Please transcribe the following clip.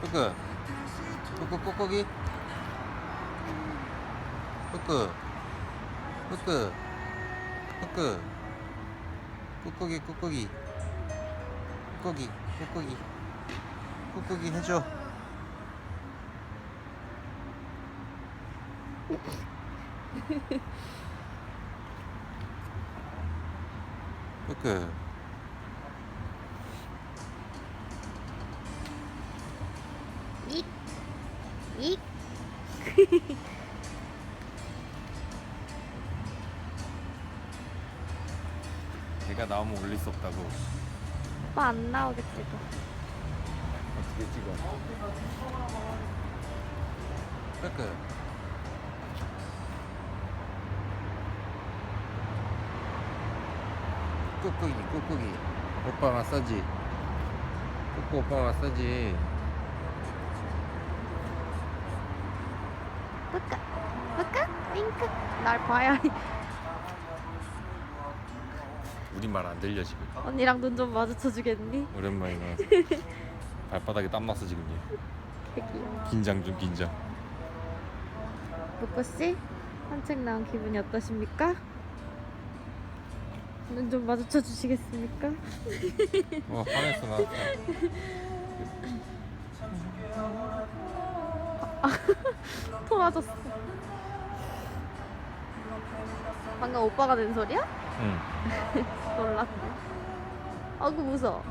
뿌끄. 뿌끄 꼬꼬기. 뿌끄. 뿌끄. 뿌끄. 꾹꾹이 꾹꾹이 꾹꾹이 꾹꾹이 꾹꾹이 해줘. 뿌끄 익. 내가 나오면 올릴 수 없다고. 오빠 안 나오겠지 너. 어떻게 찍어? 뿌끄 꾹꾹이 꾹꾹이. 오빠 마사지. 꾹꾹 오빠 마사지 뿌까. 뿌까. 윙크. 날 봐야 우리 말 안 들려 지금 언니랑 눈 좀 마주쳐 주겠니? 오랜만이네 발바닥에 땀 났어 지금 얘. 긴장 좀 긴장 뿌꾸 씨 산책 나온 기분이 어떠십니까? 눈 좀 마주쳐 주시겠습니까? 어 화냈어 나 토 맞았어. 방금 오빠가 낸 소리야? 응. 놀랐네. 아구 무서워.